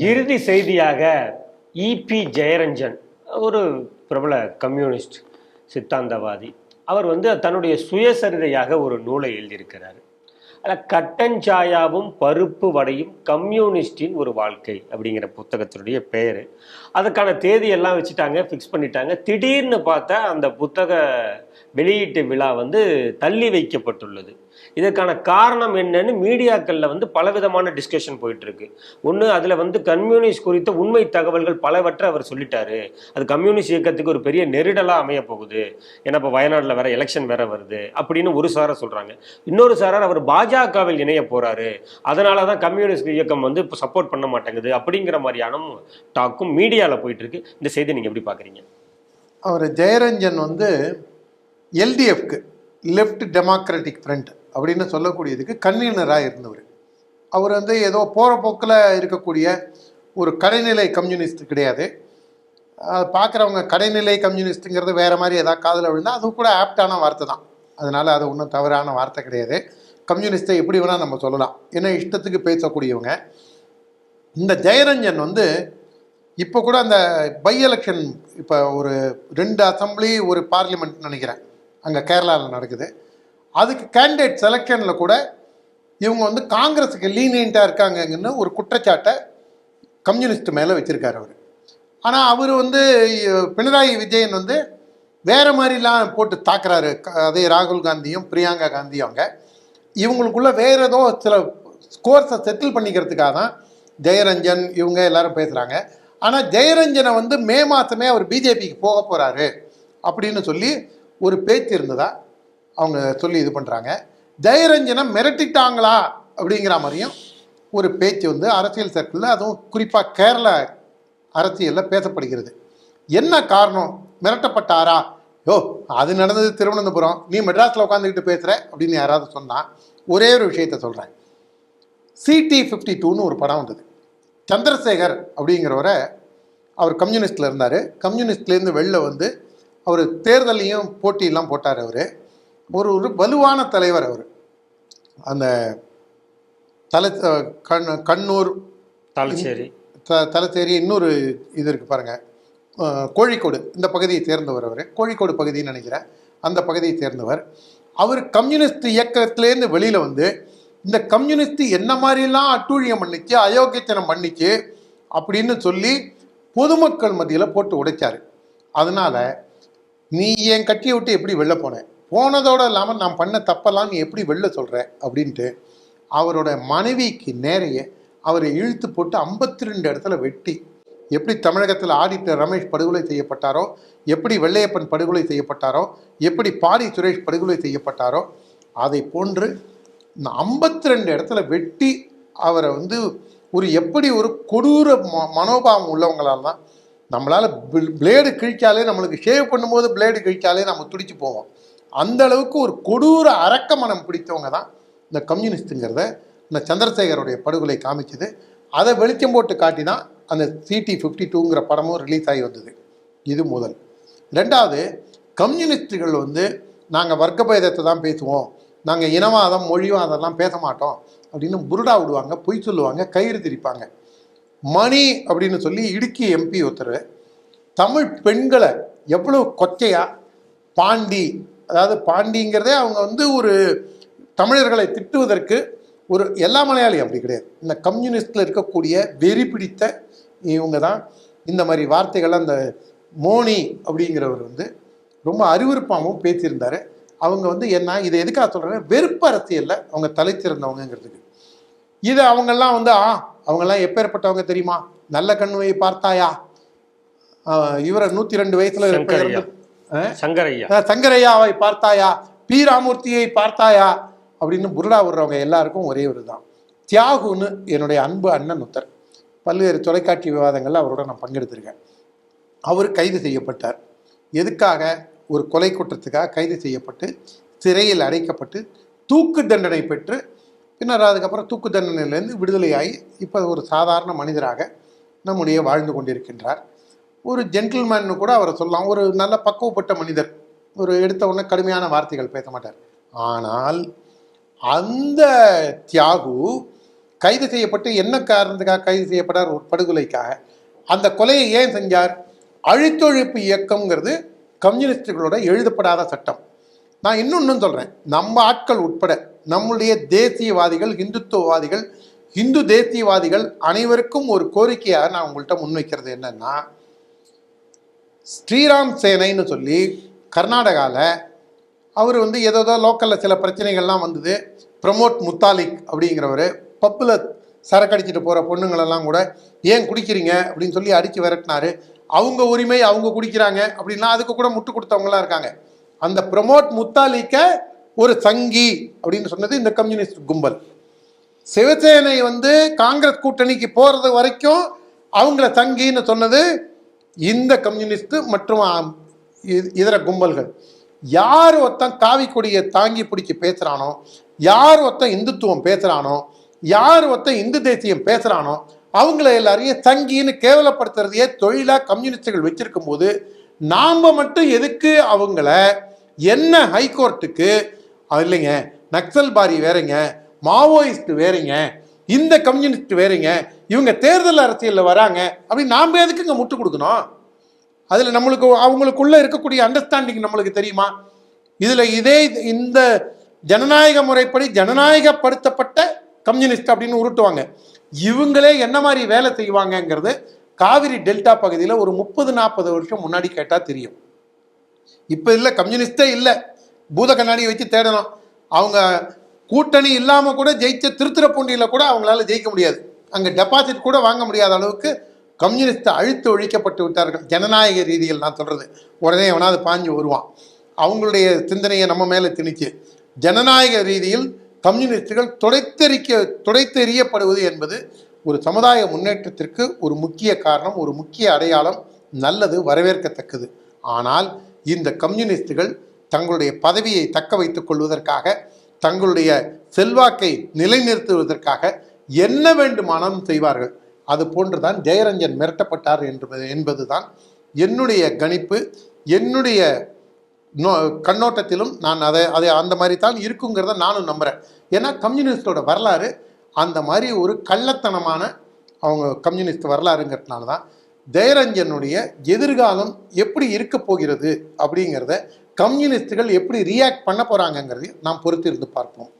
இறுதி செய்தியாக இபி ஜெயரஞ்சன் ஒரு பிரபல கம்யூனிஸ்ட் சித்தாந்தவாதி அவர் வந்து தன்னுடைய சுயசரிதையாக ஒரு நூலை எழுதியிருக்கிறார். அதில் கட்டஞ்சாயாவும் பருப்பு வடையும் கம்யூனிஸ்டின் ஒரு வாழ்க்கை அப்படிங்கிற புத்தகத்தினுடைய பெயர். அதுக்கான தேதியெல்லாம் வச்சுட்டாங்க ஃபிக்ஸ் பண்ணிட்டாங்க. திடீர்னு பார்த்தா அந்த புத்தக வெளியீட்டு விழா வந்து தள்ளி வைக்கப்பட்டுள்ளது. இதற்கான காரணம் என்னன்னு மீடியாக்களில் வந்து பலவிதமான டிஸ்கஷன் போயிட்டு இருக்கு ஒன்று அதில் வந்து கம்யூனிஸ்ட் குறித்த உண்மை தகவல்கள் பலவற்றை அவர் சொல்லிட்டாரு. அது கம்யூனிஸ்ட் இயக்கத்துக்கு ஒரு பெரிய நெருடலாக அமைய போகுது ஏன்னா இப்போ வயநாட்டில் வேற எலெக்ஷன் வேற வருது அப்படின்னு ஒரு சாரை சொல்கிறாங்க இன்னொரு சாரார் அவர் பாஜகவில் இணைய போறாரு. அதனால தான் கம்யூனிஸ்ட் இயக்கம் வந்து இப்போ சப்போர்ட் பண்ண மாட்டேங்குது அப்படிங்கிற மாதிரியான டாக்கும் மீடியாவில் போயிட்டு இருக்கு இந்த செய்தி நீங்கள் எப்படி பார்க்குறீங்க அவர் ஜெயரஞ்சன் வந்து எல்டிஎஃப்க்கு லெஃப்ட் டெமோக்ராட்டிக் ஃப்ரண்ட் அப்படின்னு சொல்லக்கூடியதுக்கு கன்வீனராக இருந்தவர். அவர் வந்து ஏதோ போகிற போக்கில் இருக்கக்கூடிய ஒரு கடைநிலை கம்யூனிஸ்ட் கிடையாது. அதை பார்க்குறவங்க கடைநிலை கம்யூனிஸ்ட்டுங்கிறது வேறு மாதிரி ஏதாவது காதில் விழுந்தால் அது கூட ஆப்டான வார்த்தை தான். அதனால் அது ஒன்றும் தவறான வார்த்தை கிடையாது. கம்யூனிஸ்ட்டை எப்படி வேணால் நம்ம சொல்லலாம். ஏன்னா இஷ்டத்துக்கு பேசக்கூடியவங்க. இந்த ஜெயரஞ்சன் வந்து இப்போ கூட அந்த பை எலெக்ஷன் இப்போ ஒரு ரெண்டு அசம்பிளி ஒரு பார்லிமெண்ட் நினைக்கிறேன். அங்கே கேரளாவில் நடக்குது. அதுக்கு கேண்டிடேட் செலெக்ஷனில் கூட இவங்க வந்து காங்கிரஸுக்கு லீனியண்ட்டாக இருக்காங்கன்னு ஒரு குற்றச்சாட்டை கம்யூனிஸ்ட் மேலே வச்சுருக்காரு அவர். ஆனால் அவர் வந்து பினராயி விஜயன் வந்து வேறு மாதிரிலாம் போட்டு தாக்குறாரு. க- அதே ராகுல் காந்தியும் பிரியங்கா காந்தியும் அவங்க. இவங்களுக்குள்ள வேறு ஏதோ சில ஸ்கோர்ஸை செட்டில் பண்ணிக்கிறதுக்காக தான் ஜெயரஞ்சன் இவங்க எல்லாரும் பேசுகிறாங்க ஆனால் ஜெயரஞ்சனை வந்து மே மாதமே அவர் பிஜேபிக்கு போக போகிறாரு அப்படின்னு சொல்லி ஒரு பேச்சு இருந்ததா? அவங்க சொல்லி இது பண்ணுறாங்க ஜெயரஞ்சனை மிரட்டிட்டாங்களா அப்படிங்கிற மாதிரியும் ஒரு பேச்சு வந்து அரசியல் சர்க்கிளில் அதுவும் குறிப்பாக கேரளா அரசியலில் பேசப்படுகிறது. என்ன காரணம்? மிரட்டப்பட்டாரா? யோ அது நடந்தது திருவனந்தபுரம். நீ மெட்ராஸில் உட்காந்துக்கிட்டு பேசுகிற அப்படின்னு யாராவது சொன்னால் ஒரே ஒரு விஷயத்த சொல்கிறேன் சிடி ஃபிஃப்டி டூன்னு ஒரு படம் வந்தது. சந்திரசேகர் அப்படிங்கிறவரை அவர் கம்யூனிஸ்டில் இருந்தார். கம்யூனிஸ்ட்லேருந்து வெளில வந்து அவர் தேர்தலையும் போட்டியெல்லாம் போட்டார் அவர். ஒரு ஒரு வலுவான தலைவர் அவர். அந்த தலை கண் கண்ணூர் தாலச்சேரி த தலச்சேரி இன்னொரு இது இருக்குது பாருங்கள் கோழிக்கோடு இந்த பகுதியை சேர்ந்தவர் அவர். கோழிக்கோடு பகுதின்னு நினைக்கிறேன். அந்த பகுதியை சேர்ந்தவர். அவர் கம்யூனிஸ்ட் இயக்கத்திலேருந்து வெளியில் வந்து இந்த கம்யூனிஸ்ட் என்ன மாதிரிலாம் அட்டூழியம் பண்ணிச்சு அயோக்கியத்தனம் பண்ணிச்சு அப்படின்னு சொல்லி பொதுமக்கள் மத்தியில் போட்டு உடைச்சாரு. அதனால நீ என் கட்சியை விட்டு எப்படி வெளில போன? போனதோடு இல்லாமல் நான் பண்ண தப்பெல்லாம் நீ எப்படி வெளில சொல்கிற அப்படின்ட்டு அவரோட மனைவிக்கு நேரைய அவரை இழுத்து போட்டு ஐம்பத்தி ரெண்டு இடத்துல வெட்டி எப்படி தமிழகத்தில் ஆடிட்டர் ரமேஷ் படுகொலை செய்யப்பட்டாரோ எப்படி வெள்ளையப்பன் படுகொலை செய்யப்பட்டாரோ எப்படி பாரி சுரேஷ் படுகொலை செய்யப்பட்டாரோ அதை போன்று ஐம்பத்தி ரெண்டு இடத்துல வெட்டி அவரை வந்து ஒரு எப்படி ஒரு கொடூர ம மனோபாவம் உள்ளவங்களால தான் நம்மளால் பிளேடு கிழிச்சாலே நம்மளுக்கு ஷேவ் பண்ணும்போது பிளேடு கிழிச்சாலே நம்ம துடிச்சு போவோம். அந்த அளவுக்கு ஒரு கொடூர அரக்க மனம் பிடித்தவங்க தான் இந்த கம்யூனிஸ்ட்டுங்கிறத இந்த சந்திரசேகருடைய படுகொலை காமிச்சது. அதை வெளிச்சம் போட்டு காட்டி தான் அந்த சிடி ஃபிஃப்டி டூங்கிற படமும் ரிலீஸ் ஆகி வந்தது. இது முதல். ரெண்டாவது கம்யூனிஸ்டுகள் வந்து நாங்கள் வர்க்க பேதத்தை தான் பேசுவோம். நாங்கள் இனவாதம் மொழிவாதம்லாம் பேச மாட்டோம் அப்படின்னு புருடா விடுவாங்க பொய் சொல்லுவாங்க கயிறு திரிப்பாங்க. மணி அப்படின்னு சொல்லி இடுக்கி எம்பி ஒருத்தர் தமிழ் பெண்களை எவ்வளோ கொச்சையாக பாண்டி அதாவது பாண்டிங்கிறதே அவங்க வந்து ஒரு தமிழர்களை திட்டுவதற்கு ஒரு எல்லா மலையாளியும் அப்படி கிடையாது. இந்த கம்யூனிஸ்டில் இருக்கக்கூடிய வெறி பிடித்த இவங்க தான் இந்த மாதிரி வார்த்தைகள் அந்த மோனி அப்படிங்கிறவர் வந்து ரொம்ப அருவருப்பாகவும் பேசியிருந்தார். அவங்க வந்து என்ன இதை எதுக்காக சொல்கிறேன்னா வெறுப்பு அரசியலில் அவங்க தலைச்சிறந்தவங்கங்கிறதுக்கு இது அவங்கெல்லாம் வந்து ஆ அவங்கெல்லாம் எப்பேற்பட்டவங்க தெரியுமா? நல்ல கண்ணுவை பார்த்தாயா? இவரை நூற்றி ரெண்டு வயசுல சங்கரையா. சங்கரையாவை பார்த்தாயா? பி ராமூர்த்தியை பார்த்தாயா? அப்படின்னு புருடா விடுறவங்க எல்லாருக்கும் ஒரே ஒரு தான் தியாகுன்னு என்னுடைய அன்பு அண்ணன் ஒருத்தர். பல்வேறு தொலைக்காட்சி விவாதங்களில் அவரோட நான் பங்கெடுத்திருக்கேன். அவர் கைது செய்யப்பட்டார். எதுக்காக? ஒரு கொலை குற்றத்துக்காக கைது செய்யப்பட்டு சிறையில் அடைக்கப்பட்டு தூக்கு தண்டனை பெற்று பின்னர் அதுக்கப்புறம் தூக்கு தண்டனையிலேருந்து விடுதலையாகி இப்போ ஒரு சாதாரண மனிதராக நம்முடைய வாழ்ந்து கொண்டிருக்கின்றார். ஒரு ஜென்டில்மேன்னு கூட அவரை சொல்லலாம். ஒரு நல்ல பக்குவப்பட்ட மனிதர். ஒரு எடுத்த உடனே கடுமையான வார்த்தைகள் பேச மாட்டார். ஆனால் அந்த தியாகு கைது செய்யப்பட்டு என்ன காரணத்துக்காக கைது செய்யப்பட்டார்? ஒரு படுகொலைக்காக. அந்த கொலையை ஏன் செஞ்சார்? அழித்தொழிப்பு இயக்கம்ங்கிறது கம்யூனிஸ்டுகளோட எழுதப்படாத சட்டம். நான் இன்னொன்னும் சொல்கிறேன் நம்ம ஆட்கள் உட்பட நம்முடைய தேசியவாதிகள் இந்துத்துவவாதிகள் இந்து தேசியவாதிகள் அனைவருக்கும் ஒரு கோரிக்கையாக நான் உங்கள்கிட்ட முன்வைக்கிறது என்னன்னா ஸ்ரீராம் சேனைன்னு சொல்லி கர்நாடகாவில் அவர் வந்து ஏதோ லோக்கலில் சில பிரச்சனைகள்லாம் வந்தது. பிரமோட் முத்தாலிக் அப்படிங்கிறவர் பப்பில் சரக்கு அடிச்சுட்டு போகிற பொண்ணுங்களெல்லாம் கூட ஏன் குடிக்கிறீங்க? அப்படின்னு சொல்லி அடித்து விரட்டினார். அவங்க உரிமை அவங்க குடிக்கிறாங்க அப்படின்னா அதுக்கு கூட முட்டு கொடுத்தவங்களாம் இருக்காங்க. அந்த பிரமோட் முத்தாலிக்க ஒரு சங்கி அப்படின்னு சொன்னது இந்த கம்யூனிஸ்ட் கும்பல். சிவசேனை வந்து காங்கிரஸ் கூட்டணிக்கு போகிறது வரைக்கும் அவங்கள சங்கின்னு சொன்னது இந்த கம்யூனிஸ்ட் மற்றும் இதர கும்பல்கள் யார் ஒருத்தன் காவி கொடியை தாங்கி பிடிச்சி பேசுகிறானோ யார் ஒருத்தன் இந்துத்துவம் பேசுகிறானோ யார் ஒருத்தன் இந்து தேசியம் பேசுகிறானோ அவங்கள எல்லாரையும் தங்கின்னு கேவலப்படுத்துறதையே தொழிலாக கம்யூனிஸ்டுகள் வச்சிருக்கும் போது நாம் மட்டும் எதுக்கு அவங்கள என்ன ஹைகோர்ட்டுக்கு அது இல்லைங்க நக்சல்பாரி வேறங்க மாவோயிஸ்ட் வேறங்க இந்த கம்யூனிஸ்ட் வேறங்க இவங்க தேர்தல் அரசியலில் வராங்க அப்படின்னு நாம் எதுக்கு இங்கே முட்டு கொடுக்கணும்? அதில் நம்மளுக்கு அவங்களுக்குள்ளே இருக்கக்கூடிய அண்டர்ஸ்டாண்டிங் நம்மளுக்கு தெரியுமா? இதில் இதே இந்த ஜனநாயக முறைப்படி ஜனநாயகப்படுத்தப்பட்ட கம்யூனிஸ்ட் அப்படின்னு உருட்டுவாங்க. இவங்களே என்ன மாதிரி வேலை செய்வாங்கங்கிறது காவிரி டெல்டா பகுதியில் ஒரு முப்பது நாற்பது வருஷம் முன்னாடி கேட்டால் தெரியும். இப்போ இல்லை கம்யூனிஸ்டே இல்லை. பூத கண்ணாடியை வச்சு தேடணும். அவங்க கூட்டணி இல்லாமல் கூட ஜெயிச்ச திருத்திரப்பூண்டியில் கூட அவங்களால ஜெயிக்க முடியாது. அங்கே டெபாசிட் கூட வாங்க முடியாத அளவுக்கு கம்யூனிஸ்ட் அழுத்து ஒழிக்கப்பட்டு விட்டார்கள். ஜனநாயக ரீதியில் நான் சொல்கிறது உடனே எவனாவது பாஞ்சு வருவான். அவங்களுடைய சிந்தனையை நம்ம மேலே திணிச்சு ஜனநாயக ரீதியில் கம்யூனிஸ்டுகள் துடைத்தெறிக்க துடைத்தெறியப்படுவது என்பது ஒரு சமுதாய முன்னேற்றத்திற்கு ஒரு முக்கிய காரணம் ஒரு முக்கிய அடையாளம் நல்லது வரவேற்கத்தக்கது. ஆனால் இந்த கம்யூனிஸ்டுகள் தங்களுடைய பதவியை தக்க வைத்துக் கொள்வதற்காக தங்களுடைய செல்வாக்கை நிலைநிறுத்துவதற்காக என்ன வேண்டுமானாலும் செய்வார்கள். அது போன்றுதான் ஜெயரஞ்சன் மிரட்டப்பட்டார் என்பது என்பதுதான் என்னுடைய கணிப்பு. என்னுடைய நோ கண்ணோட்டத்திலும் நான் அதை அதை அந்த மாதிரி தான் இருக்குங்கிறத நானும் நம்புகிறேன் ஏன்னா கம்யூனிஸ்டோட வரலாறு அந்த மாதிரி ஒரு கள்ளத்தனமான அவங்க கம்யூனிஸ்ட் வரலாறுங்கிறதுனால தான் ஜெயரஞ்சனுடைய எதிர்காலம் எப்படி இருக்க போகிறது அப்படிங்கிறத கம்யூனிஸ்டுகள் எப்படி ரியாக்ட் பண்ண போகிறாங்கங்கிறதையும் நாம் பொறுத்திருந்து பார்ப்போம்.